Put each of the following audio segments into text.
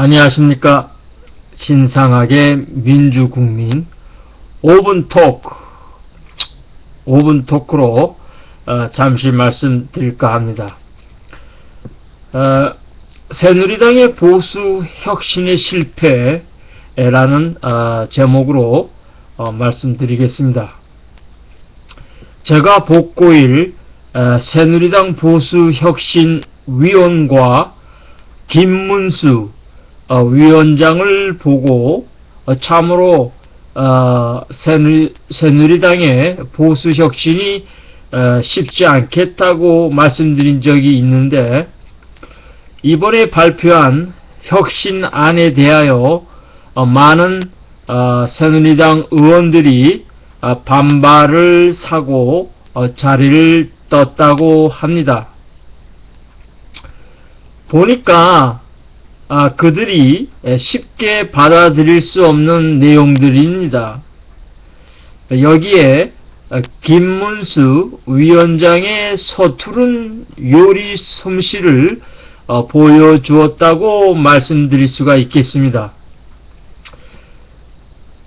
안녕하십니까. 신상하게 민주국민 5분 토크, 5분 토크로 어, 잠시 말씀드릴까 합니다. 어, 새누리당의 보수 혁신의 실패라는 어, 제목으로 어, 말씀드리겠습니다. 제가 복고일 어, 새누리당 보수 혁신 위원과 김문수 어, 위원장을 보고 어, 참으로 어, 새누리, 새누리당의 보수 혁신이 어, 쉽지 않겠다고 말씀드린 적이 있는데 이번에 발표한 혁신안에 대하여 어, 많은 어, 새누리당 의원들이 어, 반발을 사고 어, 자리를 떴다고 합니다. 보니까 아, 그들이 쉽게 받아들일 수 없는 내용들입니다. 여기에 김문수 위원장의 서투른 요리 솜씨를 어, 보여주었다고 말씀드릴 수가 있겠습니다.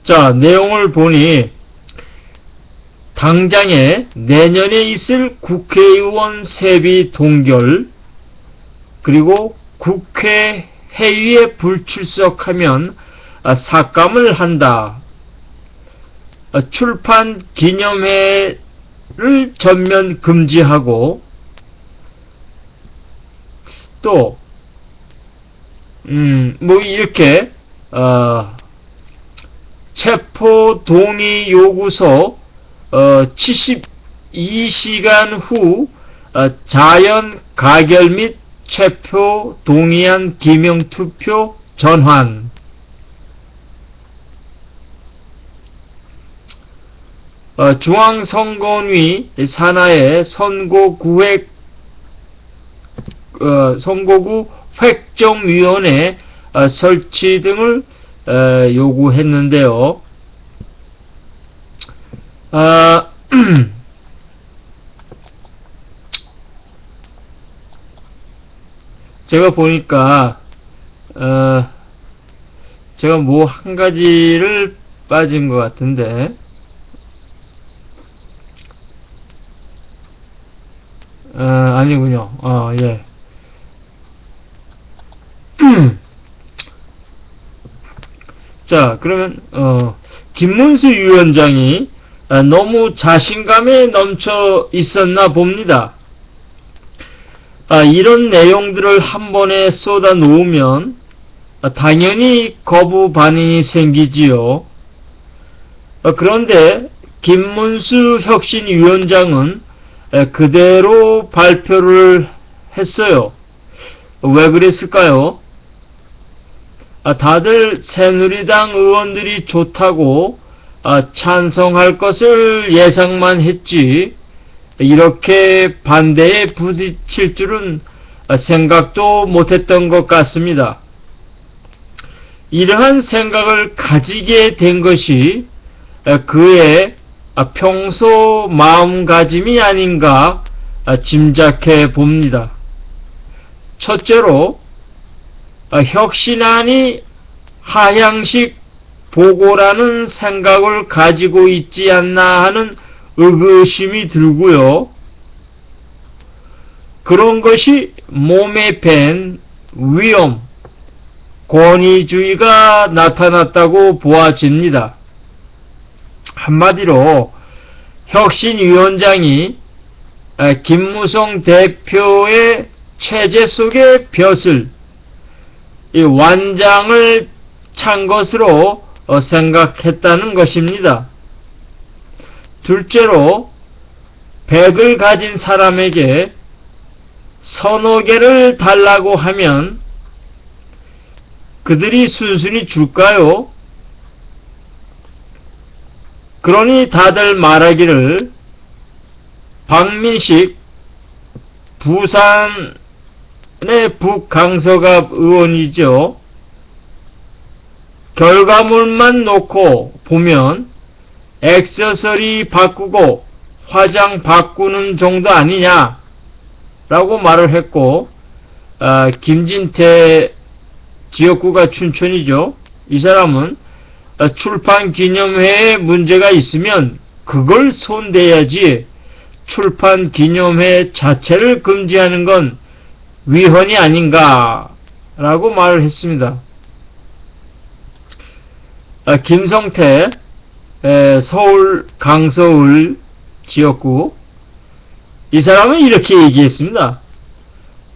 자, 내용을 보니 당장에 내년에 있을 국회의원 세비 동결 그리고 국회 회의에 불출석하면 아, 삭감을 한다. 아, 출판 기념회를 전면 금지하고 또 음, 뭐 이렇게 어, 체포 동의 요구서 어, 72시간 후 어, 자연 가결 및 체표 동의안 기명 투표 전환 어, 중앙선거위 산하의 선거구획 어, 선거구 획정위원회 어, 설치 등을 어, 요구했는데요. 아, 제가 보니까 어, 제가 뭐 한 가지를 빠진 것 같은데 어, 아니군요. 어, 예. 자, 그러면 어, 김문수 위원장이 어, 너무 자신감에 넘쳐 있었나 봅니다. 아, 이런 내용들을 한 번에 쏟아 놓으면 아, 당연히 거부 반응이 생기지요. 아, 그런데 김문수 혁신위원장은 에, 그대로 발표를 했어요. 왜 그랬을까요? 아, 다들 새누리당 의원들이 좋다고 아, 찬성할 것을 예상만 했지 이렇게 반대에 부딪힐 줄은 생각도 못했던 것 같습니다. 이러한 생각을 가지게 된 것이 그의 평소 마음가짐이 아닌가 짐작해 봅니다. 첫째로 혁신안이 하향식 보고라는 생각을 가지고 있지 않나 하는 의구심이 들고요. 그런 것이 몸에 밴 위험, 권위주의가 나타났다고 보아집니다. 한마디로 혁신위원장이 김무성 대표의 체제 속의 벼슬, 이 완장을 찬 것으로 생각했다는 것입니다. 둘째로 백을 가진 사람에게 서너 개를 달라고 하면 그들이 순순히 줄까요? 그러니 다들 말하기를 박민식 부산의 북강서갑 의원이죠. 결과물만 놓고 보면 액세서리 바꾸고 화장 바꾸는 정도 아니냐 라고 말을 했고 어, 김진태 지역구가 춘천이죠. 이 사람은 어, 출판 기념회에 문제가 있으면 그걸 손대야지 출판 기념회 자체를 금지하는 건 위헌이 아닌가 라고 말을 했습니다. 아, 김성태 에, 서울 강서울 지역구 이 사람은 이렇게 얘기했습니다.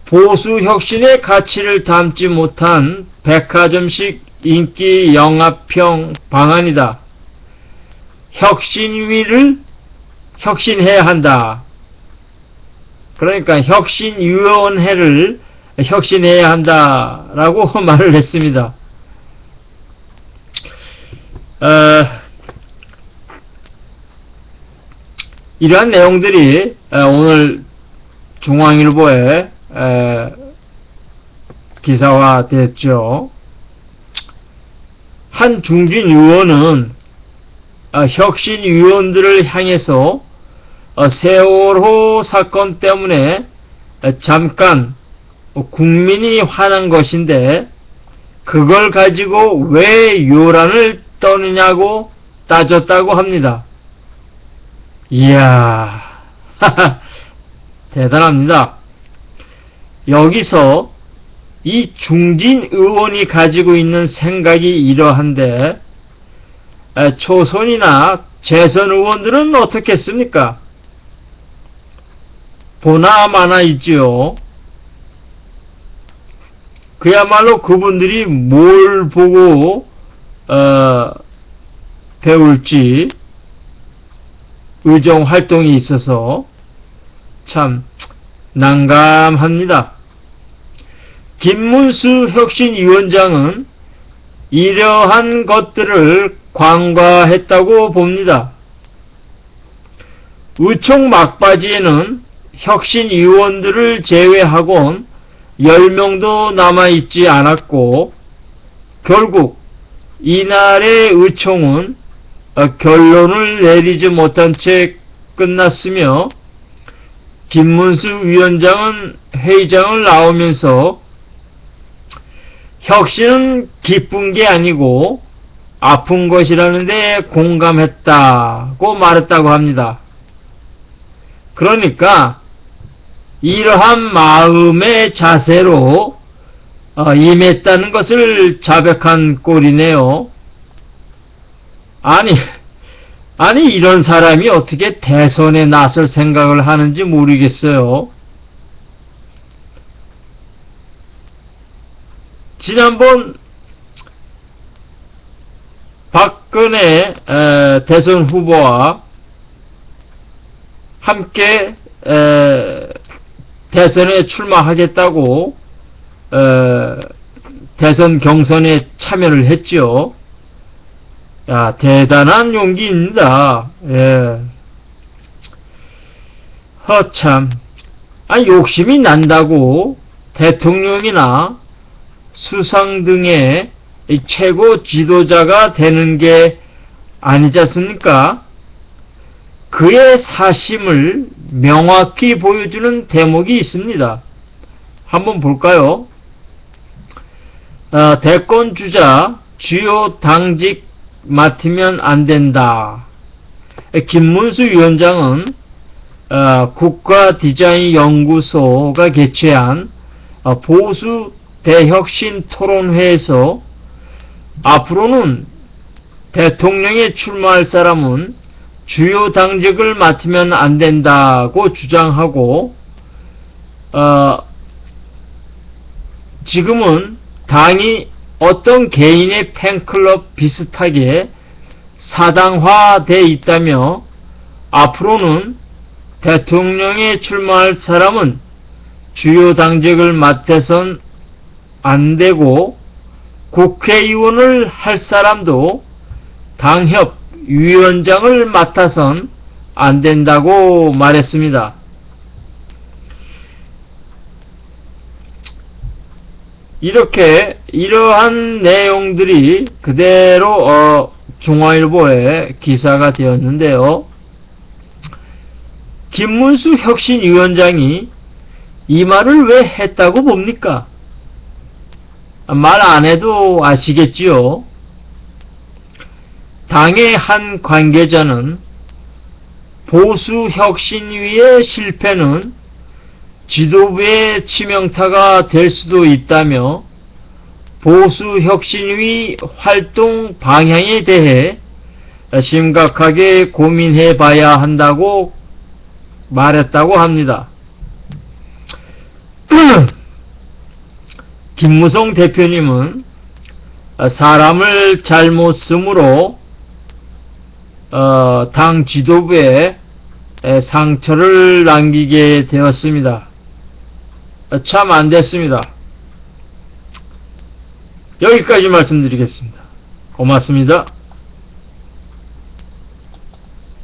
보수 혁신의 가치를 담지 못한 백화점식 인기 영합형 방안이다. 혁신위를 혁신해야 한다. 그러니까 혁신위원회를 혁신해야 한다라고 말을 했습니다. 어, 이러한 내용들이 에, 오늘 중앙일보에 에, 기사화됐죠. 한 중진 의원은 어, 혁신위원들을 향해서 어, 세월호 사건 때문에 어, 잠깐 어, 국민이 화난 것인데 그걸 가지고 왜 요란을 떠느냐고 따졌다고 합니다. 이야, 대단합니다. 여기서 이 중진 의원이 가지고 있는 생각이 이러한데 에, 초선이나 재선 의원들은 어떻겠습니까? 보나 마나 있지요. 그야말로 그분들이 뭘 보고 어, 배울지 의정 활동이 있어서 참 난감합니다. 김문수 혁신위원장은 이러한 것들을 관과했다고 봅니다. 의총 막바지에는 혁신위원들을 제외하곤 10명도 남아있지 않았고 결국 이날의 의총은 어, 결론을 내리지 못한 채 끝났으며 김문수 위원장은 회의장을 나오면서 혁신은 기쁜 게 아니고 아픈 것이라는데 공감했다고 말했다고 합니다. 그러니까 이러한 마음의 자세로 어, 임했다는 것을 자백한 꼴이네요. 아니, 아니 이런 사람이 어떻게 대선에 나설 생각을 하는지 모르겠어요. 지난번 박근혜 에, 대선 후보와 함께 에, 대선에 출마하겠다고 에, 대선 경선에 참여를 했죠. 야, 대단한 용기입니다. 예. 허참. 아, 욕심이 난다고 대통령이나 수상 등의 이 최고 지도자가 되는 게 아니지 않습니까? 그의 사심을 명확히 보여주는 대목이 있습니다. 한번 볼까요? 어, 대권 주자 주요 당직 맡으면 안 된다. 김문수 위원장은 어, 국가디자인연구소가 개최한 어, 보수 대혁신 토론회에서 앞으로는 대통령에 출마할 사람은 주요 당직을 맡으면 안 된다고 주장하고 어, 지금은 당이 어떤 개인의 팬클럽 비슷하게 사당화돼 있다며 앞으로는 대통령에 출마할 사람은 주요 당직을 맡아선 안 되고 국회의원을 할 사람도 당협 위원장을 맡아선 안 된다고 말했습니다. 이렇게 이러한 내용들이 그대로 어, 중앙일보에 기사가 되었는데요. 김문수 혁신위원장이 이 말을 왜 했다고 봅니까? 말 안 해도 아시겠지요. 당의 한 관계자는 보수 혁신위의 실패는 지도부의 치명타가 될 수도 있다며 보수 혁신위 활동 방향에 대해 심각하게 고민해 봐야 한다고 말했다고 합니다. 김무성 대표님은 사람을 잘못 쓰므로 어, 당 지도부에 에, 상처를 남기게 되었습니다. 어, 참안 됐습니다. 여기까지 말씀드리겠습니다. 고맙습니다.